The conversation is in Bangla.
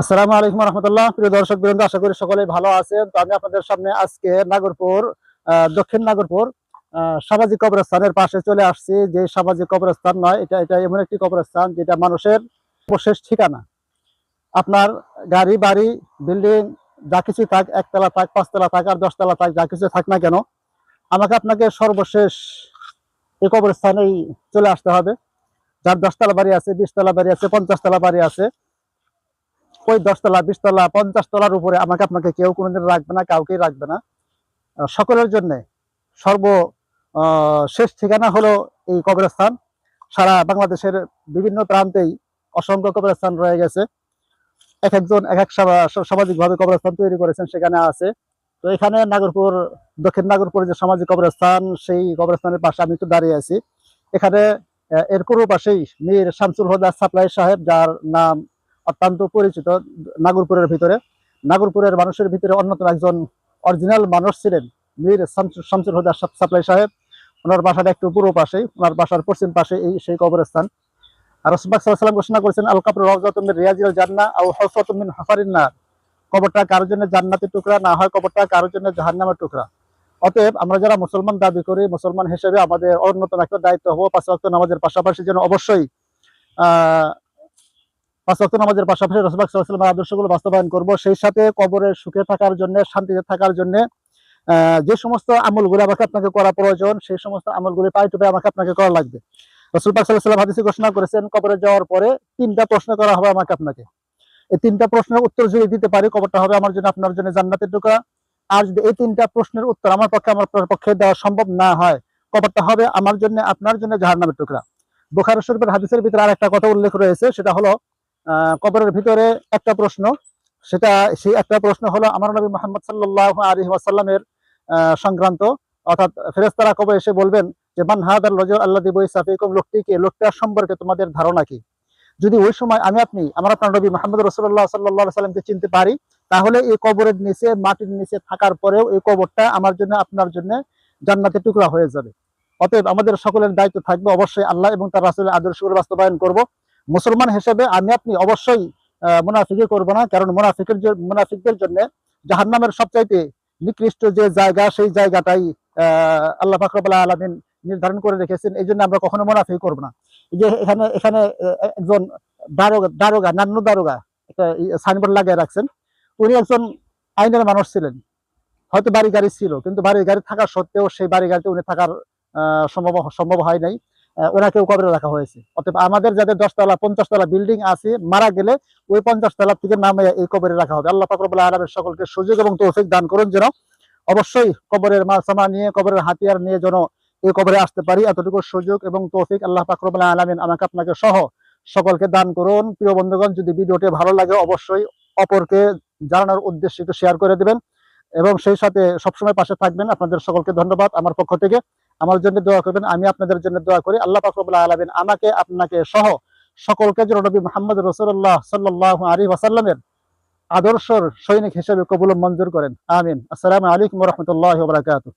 আসসালামু আলাইকুম রহমতুল্লাহ। প্রিয় দর্শক বৃন্দ, আশা করি সকলেই ভালো আছেন। তো আমি আপনাদের সামনে আজকে নাগরপুর দক্ষিণ নাগরপুর সামাজিক কবরস্থানের পাশে চলে আসছি। যে সামাজিক কবরস্থান নয়, এটা এটা এমন একটি কবরস্থান যেটা মানুষের অবশেষ ঠিকানা। আপনার গাড়ি, বাড়ি, বিল্ডিং, যা কিছু থাক, একতলা থাক, পাঁচতলা থাক, আর দশতলা থাক, যা কিছু থাক না কেন, আমাকে আপনাকে সর্বশেষ এই কবরস্থানেই চলে আসতে হবে। যার দশতলা বাড়ি আছে, বিশতলা বাড়ি আছে, পঞ্চাশতলা বাড়ি আছে ওই দশতলা, বিশতলা পঞ্চাশ তলার উপরে আমাকে আপনাকে কেউ কোনোদিন রাখবে না, কাউকেই রাখবে না। সকলের জন্য সর্ব শেষ ঠিকানা হলো এই কবরস্থান। সারা বাংলাদেশের বিভিন্ন প্রান্তেই অসংখ্য কবরস্থান রয়ে গেছে। এক একজন, এক এক সামাজিক ভাবে কবরস্থান তৈরি করেছেন, সেখানে আছে। তো এখানে নাগরপুর, দক্ষিণ নাগরপুর যে সামাজিক কবরস্থান, সেই কবরস্থানের পাশে আমি একটু দাঁড়িয়ে আছি। এখানে এর পূর্ব পাশেই মীর শামসুল হুদা সাপ্লাই সাহেব, যার নাম অত্যন্ত পরিচিত নাগরপুরের ভিতরে। নাগরপুরের মানুষের ভিতরে অন্যতম একজন অরিজিনাল মানুষ ছিলেন মীর শামসু- শামসুল হুদা সাপ্লাই সাহেব। ওনার বাসার একটু পূর্ব পাশে, ওনার বাসার পশ্চিম পাশে এই সেই কবরস্থান। আর রসুল্লাহ সাল্লাম ঘোষণা করেছেন, আল কাপড় রওজাতুম মিন রিয়াজিল জান্নাহ আও হুফরাতুম মিন হুফারিন কবরটা কারোর জন্য জান্নাতের টুকরা? না হয় কবরটা কারোর জন্য জাহান্নামের টুকরা। অতএব আমরা যারা মুসলমান দাবি করি, মুসলমান হিসেবে আমাদের অন্যতম একটা দায়িত্ব হব পাশাপাশি যেন অবশ্যই আহ পাঁচ ওয়াক্ত নামাজের পাশাপাশি রসুল্লাহ সাল্লামের আদর্শগুলো বাস্তবায়ন করব। সেই সাথে কবরের সুখে থাকার জন্য, শান্তিতে থাকার জন্য যে সমস্ত আমলগুলো আমাকে আপনাকে করা প্রয়োজন, সেই সমস্ত আমলগুলি পাই টুপে আমাকে আপনাকে করা লাগবে। সাল্লাহ ঘোষণা করেছেন, কবরে যাওয়ার পরে তিনটা প্রশ্ন করা হবে আমাকে আপনাকে। এই তিনটা প্রশ্নের উত্তর যদি দিতে পারি, কবরটা হবে আমার জন্য, আপনার জন্য জান্নাতের টুকরা। আর যদি এই তিনটা প্রশ্নের উত্তর আমার পক্ষে আমার পক্ষে দেওয়া সম্ভব না হয়, কবরটা হবে আমার জন্য, আপনার জন্য জাহান্নামের টুকরা। বুখারী শরীফের হাদিসের ভিতরে আর একটা কথা উল্লেখ রয়েছে, সেটা হলো কবরের ভিতরে একটা প্রশ্ন। সেটা, সেই একটা প্রশ্ন হলো, আমার নবী মোহাম্মদ সাল্লাহ আলী ওয়াসাল্লামের সংক্রান্ত। অর্থাৎ ফেরেস্তারা কবে এসে বলবেন যে, মান হাদার লজর আল্লাহ দিব সাফিকুম লোকটিকে লোকটার সম্পর্কে তোমাদের ধারণা কি? যদি ওই সময় আমি, আপনি, আমার আপনার নবী মোহাম্মদ রসুল্লাহ সাল্লাহ সাল্লামকে চিনতে পারি, তাহলে এই কবরের নিচে, মাটির নিচে থাকার পরেও এই কবরটা আমার জন্য, আপনার জন্য জান্নাতের টুকরা হয়ে যাবে। অতএব আমাদের সকলের দায়িত্ব থাকবে অবশ্যই আল্লাহ এবং তার রাসুলের আদর্শগুলো বাস্তবায়ন করব। মুসলমান হিসেবে আমি আপনি অবশ্যই মুনাফিকি করব না, কারণ মুনাফিকের মুনাফিকদের জন্য জাহান্নামের সবচাইতে নিকৃষ্ট যে জায়গা, সেই জায়গাটাই আল্লাহ ফাকরবুল্লাহ আলমিন নির্ধারণ করে রেখেছেন। এই জন্য আমরা কখনো মুনাফিক করব না। যে এখানে এখানে একজন দারোগা দারোগা নান্য দারোগা, একটা সাইনবোর্ড লাগিয়ে রাখছেন। উনি একজন আইনের মানুষ ছিলেন। হয়তো বাড়ি গাড়ি ছিল, কিন্তু বাড়ি গাড়ি থাকা সত্ত্বেও সেই বাড়ি গাড়িতে উনি থাকার সম্ভব সম্ভব হয় নাই। ওনাকেও কবরে রাখা হয়েছে। অর্থাৎ আমাদের যাদের দশতলা পঞ্চাশ তলা বিল্ডিং আছে, মারা গেলে ওই পঞ্চাশ তলা থেকে নামে এই কবরে রাখা হবে। আল্লাহ ফাকরবুল আলমের সকলকে সুযোগ এবং তৌফিক দান করুন যেন অবশ্যই কবরের মাল সামা নিয়ে, কবরের হাতিয়ার নিয়ে যেন এই কবরে আসতে পারি। এতটুকু সুযোগ এবং তৌফিক আল্লাহ ফাকরবুল আলমিন আমাকে আপনাকে সহ সকলকে দান করুন। প্রিয় বন্ধুগণ, যদি ভিডিওটি ভালো লাগে অবশ্যই অপরকে জানানোর উদ্দেশ্যে একটু শেয়ার করে দেবেন এবং সেই সাথে সবসময় পাশে থাকবেন। আপনাদের সকলকে ধন্যবাদ। আমার পক্ষ থেকে আমার জন্য দোয়া করবেন, আমি আপনাদের জন্য দোয়া করি। আল্লাহ ফাকরুল্লাহ আলমিন আমাকে, আপনাকে সহ সকলকে যেন নবী মোহাম্মদ রসুল্লাহ সাল্লাহ আলী ওয়াসাল্লামের আদর্শর সৈনিক হিসেবে কবুল মঞ্জুর করেন। আমিন। আসসালামু আলাইকুম রহমতুল্লাহ বারাকাতু